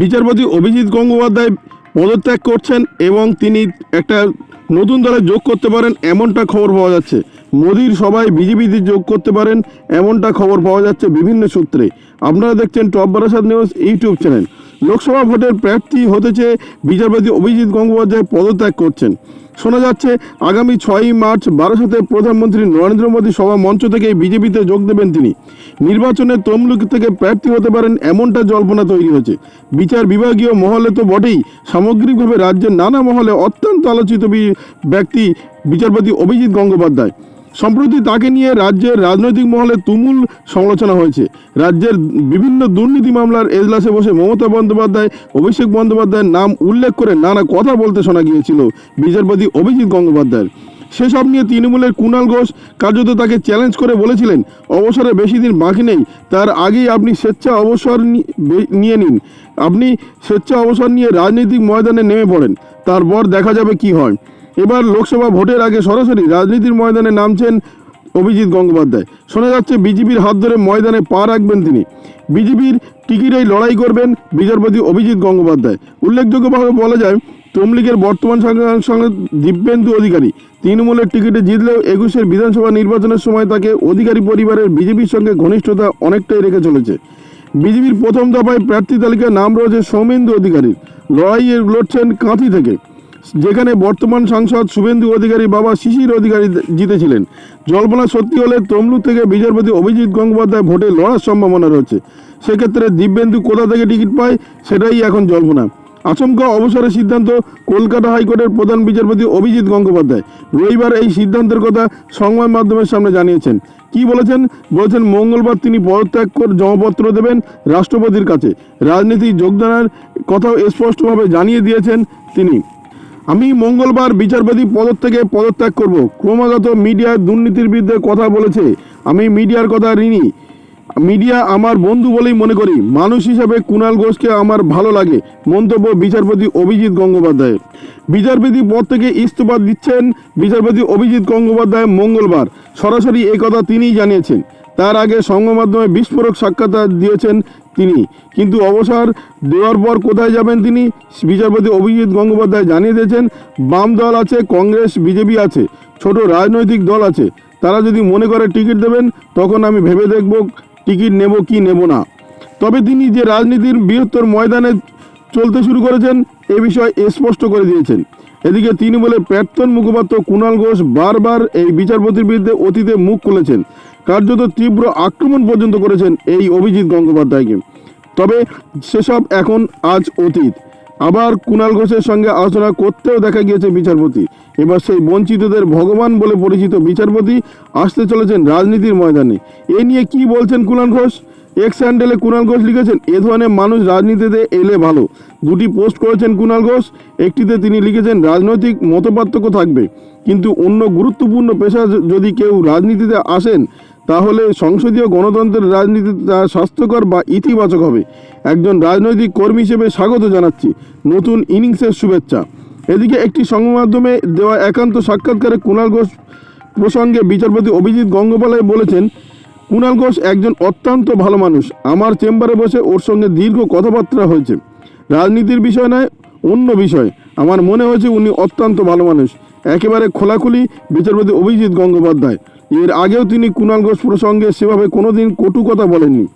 বিচারপতি অভিজিৎ গঙ্গোপাধ্যায় পদত্যাগ করছেন এবং তিনি একটা নতুন দলে যোগ করতে পারেন, এমনটা খবর পাওয়া যাচ্ছে। মোদির সবাই বিজেপিতে যোগ করতে পারেন, এমনটা খবর পাওয়া যাচ্ছে বিভিন্ন সূত্রে। আপনারা দেখছেন top Barasat news YouTube channel. Lok Sabha ভোটের প্রার্থী হতে চেয়ে বিচারপতি অভিজিৎ গঙ্গোপাধ্যায় পদত্যাগ করছেন। শোনা যাচ্ছে, আগামী ছয়ই মার্চ বারাসাতে প্রধানমন্ত্রী নরেন্দ্র মোদী সভা মঞ্চ থেকে বিজেপিতে যোগ দেবেন তিনি। নির্বাচনে তমলুক থেকে প্রার্থী হতে পারেন এমনটা জল্পনা তৈরি হয়েছে। বিচার বিভাগীয় মহলে তো বটেই। সামগ্রিকভাবে রাজ্যের নানা মহলে অত্যন্ত আলোচিত ব্যক্তি বিচারপতি অভিজিৎ গঙ্গোপাধ্যায়। সম্প্রতি তাকে নিয়ে রাজ্যের রাজনৈতিক মহলে তুমুল সমালোচনা হয়েছে। রাজ্যের বিভিন্ন দুর্নীতি মামলার এজলাসে বসে মমতা বন্দ্যোপাধ্যায়, অভিষেক বন্দ্যোপাধ্যায়ের নাম উল্লেখ করে নানা কথা বলতে শোনা গিয়েছিল বিচারপতি অভিজিৎ গঙ্গোপাধ্যায়ের। সেসব নিয়ে তৃণমূলের কুণাল ঘোষ কার্যত তাকে চ্যালেঞ্জ করে বলেছিলেন, অবসরে বেশি দিন বাকি নেই, তার আগেই আপনি স্বেচ্ছা অবসর নিয়ে নিন। আপনি স্বেচ্ছা অবসর নিয়ে রাজনৈতিক ময়দানে নেমে পড়েন, তারপর দেখা যাবে কি হয়। এবার লোকসভা ভোটের আগে সরাসরি রাজনীতির ময়দানে নামছেন অভিজিৎ গঙ্গোপাধ্যায়। শোনা যাচ্ছে বিজেপির হাত ধরে ময়দানে পা রাখবেন তিনি। বিজেপির টিকিটেই লড়াই করবেন বিচারপতি অভিজিৎ গঙ্গোপাধ্যায়। উল্লেখযোগ্যভাবে বলা যায়, তমলিগের বর্তমান সঙ্গে দিব্যেন্দু অধিকারী। তৃণমূলের টিকিটে জিতলেও একুশের বিধানসভা নির্বাচনের সময় তাকে অধিকারী পরিবারের বিজেপির সঙ্গে ঘনিষ্ঠতা অনেকটাই রেখে চলেছে। বিজেপির প্রথম দফায় প্রার্থী তালিকায় নাম রয়েছে সৌমেন্দু অধিকারীর। লড়াইয়ে লড়ছেন কাঁথি থেকে। যেখানে বর্তমান সাংসদ শুভেন্দু অধিকারী বাবা শিশির অধিকারী জিতেছিলেন। জল্পনা সত্যি হলে তমলুক থেকে বিচারপতি অভিজিৎ গঙ্গোপাধ্যায় ভোটে লড়ার সম্ভাবনা রয়েছে। সেক্ষেত্রে দিব্যেন্দু কোথা থেকে টিকিট পায়, সেটাই এখন জল্পনা। আচমকা অবসরের সিদ্ধান্ত কলকাতা হাইকোর্টের প্রধান বিচারপতি অভিজিৎ গঙ্গোপাধ্যায়। রবিবার এই সিদ্ধান্তের কথা সংবাদ মাধ্যমের সামনে জানিয়েছেন। কি বলেছেন? বলেছেন মঙ্গলবার তিনি পদত্যাগ করে জমাপত্র দেবেন রাষ্ট্রপতির কাছে। রাজনীতি যোগদানের কথাও স্পষ্টভাবে জানিয়ে দিয়েছেন তিনি। আমি মঙ্গলবার বিচারপতি পদ থেকে পদত্যাগ করব। ক্রমাগত মিডিয়ার দুর্নীতির বিরুদ্ধে কথা বলেছে। আমি মিডিয়ার কথা ঋণী। মিডিয়া আমার বন্ধু বলেই মনে করি। মানুষ হিসাবে কুণাল ঘোষকে আমার ভালো লাগে, মন্তব্য বিচারপতি অভিজিৎ গঙ্গোপাধ্যায় বিচারপতি পদ থেকে ইস্তফা দিচ্ছেন বিচারপতি অভিজিৎ গঙ্গোপাধ্যায় মঙ্গলবার। সরাসরি এই কথা তিনিই জানিয়েছেন। তার আগে সংবাদ মাধ্যমে বিস্ফোরক সাক্ষাৎকার দিয়েছেন তিনি। কিন্তু অবসর দেওয়ার পর কোথায় যাবেন তিনি? বিচারপতি অভিজিৎ গঙ্গোপাধ্যায় জানিয়ে দিয়েছেন, বাম দল আছে, কংগ্রেস, বিজেপি আছে, ছোট রাজনৈতিক দল আছে। তারা যদি মনে করে টিকিট দেবেন, তখন আমি ভেবে দেখব টিকিট নেব কি নেব না। তবে তিনি যে রাজনীতির বৃহত্তর ময়দানে চলতে শুরু করেছেন, এ বিষয়ে স্পষ্ট করে দিয়েছেন। এদিকে তিনি বলে প্রাক্তন মুখপাত্র কুণাল ঘোষ বারবার এই বিচারপতির বিরুদ্ধে অতীতে মুখ খুলেছেন। কার্যত তীব্র আক্রমণ পর্যন্ত করেছেন এই অভিজিৎ গঙ্গোপাধ্যায়কে। তবে সেসব এখন আজ অতীত। আবার কুণাল ঘোষের সঙ্গে আলোচনা করতেও দেখা গিয়েছে বিচারপতি। এবার সেই বঞ্চিতদের ভগবান বলে পরিচিত বিচারপতি আসতে চলেছেন রাজনীতির ময়দানে। এ নিয়ে কি বলছেন কুণাল ঘোষ? এক্স হ্যান্ডেলে কুণাল ঘোষ লিখেছেন, এ ধরনের মানুষ রাজনীতিতে এলে ভালো। দুটি পোস্ট করেছেন কুণাল ঘোষ। একটিতে তিনি লিখেছেন, রাজনৈতিক মতপার্থক্য থাকবে। কিন্তু অন্য গুরুত্বপূর্ণ পেশা যদি কেউ রাজনীতিতে আসেন তাহলে সংসদীয় গণতন্ত্রের রাজনীতি তা স্বাস্থ্যকর বা ইতিবাচক হবে। একজন রাজনৈতিক কর্মী হিসেবে স্বাগত জানাচ্ছি। নতুন ইনিংসের শুভেচ্ছা। এদিকে একটি সংবাদ মাধ্যমে দেওয়া একান্ত সাক্ষাৎকারে কুণাল ঘোষ প্রসঙ্গে বিচারপতি অভিজিৎ গঙ্গোপাধ্যায় বলেছেন কুণাল ঘোষ একজন অত্যন্ত ভালো মানুষ। আমার চেম্বারে বসে ওর সঙ্গে দীর্ঘ কথাবার্তা হয়েছে। রাজনীতির বিষয় নয়, অন্য বিষয়। আমার মনে হয়েছে উনি অত্যন্ত ভালো মানুষ। একেবারে খোলাখুলি বিচারপতি অভিজিৎ গঙ্গোপাধ্যায়। এর আগেও তিনি কুণাল ঘোষ প্রসঙ্গে সেভাবে কোনোদিন কটু কথা বলেননি।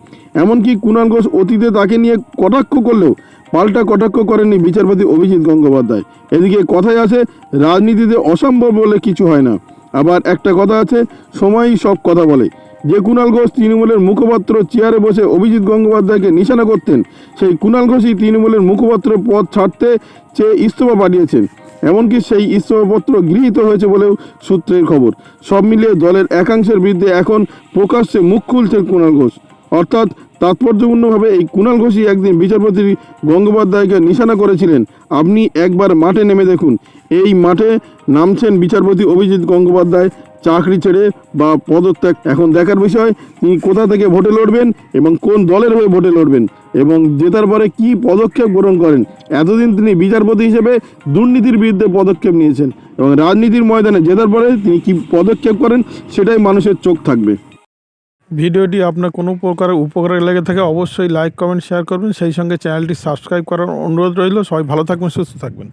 এমনকি কুণাল ঘোষ অতীতে তাকে নিয়ে কটাক্ষ করলেও পাল্টা কটাক্ষ করেননি বিচারপতি অভিজিৎ গঙ্গোপাধ্যায়। এদিকে কথায় আছে, রাজনীতিতে অসম্ভব বলে কিছু হয় না। আবার একটা কথা আছে, সময়ই সব কথা বলে। যে কুণাল ঘোষ তৃণমূলের মুখপাত্র চেয়ারে বসে অভিজিৎ গঙ্গোপাধ্যায়কে নিশানা করতেন, সেই কুণাল ঘোষই তৃণমূলের মুখপাত্র পদ ছাড়তে চেয়ে ইস্তফা পাঠিয়েছেন। এমনকি সেই ইস্তফাপত্র গৃহীত হয়েছে বলেও সূত্রের খবর। সব মিলিয়ে দলের একাংশের বিরুদ্ধে এখন প্রকাশ্যে মুখ খুলছেন কুণাল ঘোষ। অর্থাৎ তাৎপর্যপূর্ণভাবে এই কুণাল ঘোষই একদিন বিচারপতি গঙ্গোপাধ্যায়কে নিশানা করেছিলেন। আপনি একবার মাঠে নেমে দেখুন। এই মাঠে নামছেন বিচারপতি অভিজিৎ গঙ্গোপাধ্যায়। চাকরি ছেড়ে বা পদত্যাগ। এখন দেখার বিষয়, তিনি কোথা থেকে ভোটে লড়বেন এবং কোন দলের হয়ে ভোটে লড়বেন এবং জেতার পরে কি পদক্ষেপ গ্রহণ করেন? এতদিন তিনি বিচারপতি হিসেবে দুর্নীতির বিরুদ্ধে পদক্ষেপ নিয়েছেন এবং রাজনীতির ময়দানে জেতার পরে তিনি কি পদক্ষেপ করেন সেটাই মানুষের চোখ থাকবে। ভিডিওটি আপনার কোনো প্রকার উপকারে লেগে থাকে অবশ্যই লাইক, কমেন্ট, শেয়ার করবেন। সেই সঙ্গে চ্যানেলটি সাবস্ক্রাইব করার অনুরোধ রইল। সবাই ভালো থাকবেন, সুস্থ থাকবেন।